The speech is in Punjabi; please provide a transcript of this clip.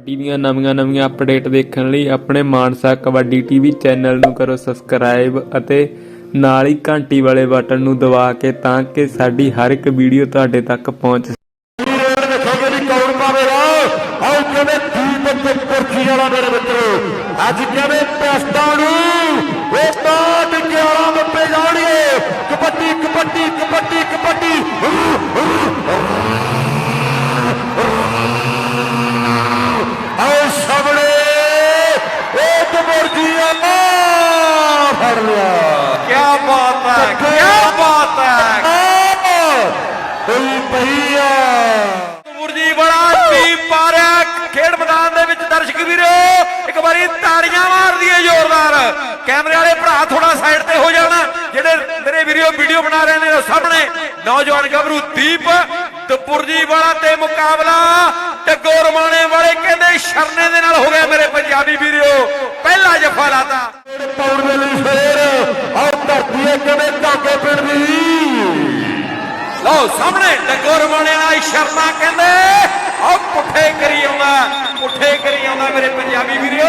ਕਬੱਡੀ ਦੀਆਂ ਨਵੀਆਂ-ਨਵੀਆਂ ਅਪਡੇਟ ਦੇਖਣ ਲਈ ਆਪਣੇ ਮਾਨਸਾ ਕਬੱਡੀ ਟੀਵੀ ਚੈਨਲ ਨੂੰ ਕਰੋ ਸਬਸਕ੍ਰਾਈਬ ਅਤੇ ਨਾਲ ਹੀ ਘੰਟੀ ਵਾਲੇ ਬਟਨ ਨੂੰ ਦਬਾ ਕੇ ਤਾਂ ਕਿ ਸਾਡੀ ਹਰ ਇੱਕ ਵੀਡੀਓ ਤੁਹਾਡੇ ਤੱਕ ਪਹੁੰਚ ਸਕੇ। ਦੇਖੋਗੇ ਵੀ ਕੌਣ ਪਾਵੇਗਾ? ਆਓ ਕਿਵੇਂ ਦੀਪ ਤੇ ਪੁਰਖੀ ਵਾਲਾ ਮੇਰੇ ਮਿੱਤਰੋ। ਅੱਜ ਕਿਵੇਂ ਪੈਸਟਾਂ ਨੂੰ ਵਾਰੀ ਤਾੜੀਆਂ ਮਾਰ ਦਈਏ ਜ਼ੋਰਦਾਰ। ਕੈਮਰੇ ਵਾਲੇ ਭਰਾ ਥੋੜਾ ਸਾਈਡ ਤੇ ਹੋ ਜਾਣਾ। ਜਿਹੜੇ ਮੇਰੇ ਵੀਡੀਓ ਵੀਡੀਓ ਬਣਾ ਰਹੇ ਨੇ ਸਾਹਮਣੇ। ਨੌਜਵਾਨ ਗੱਭਰੂ ਦੀਪ ਤਪੁਰਜੀ ਵਾਲਾ ਤੇ ਮੁਕਾਬਲਾ। ਟੱਗੋ ਰਮਾਣੇ ਵਾਲੇ ਕਹਿੰਦੇ ਸ਼ਰਨੇ ਦੇ ਨਾਲ ਹੋ ਗਿਆ ਮੇਰੇ ਪੰਜਾਬੀ ਵੀਰੋ। ਪਹਿਲਾ ਜਫਾ ਲਾਤਾ। ਪਾਉਣ ਦੇ ਲਈ ਫੇਰ ਆਹ ਧਰਤੀ ਹੈ ਕਿਵੇਂ ਧਾਗੇ ਪਿੰਡਦੀ ਲਓ ਸਾਹਮਣੇ ਟੱਗੋ ਰਮਾਣੇ ਵਾਲਾ ਸ਼ਰਨਾ ਕਹਿੰਦੇ ਆਹ ਪੁੱਠੇ ਕਰੀ ਆਉਂਦਾ ਪੁੱਠੇ ਕਰੀ ਆਉਂਦਾ ਮੇਰੇ ਪੰਜਾਬੀ ਵੀਰੋ।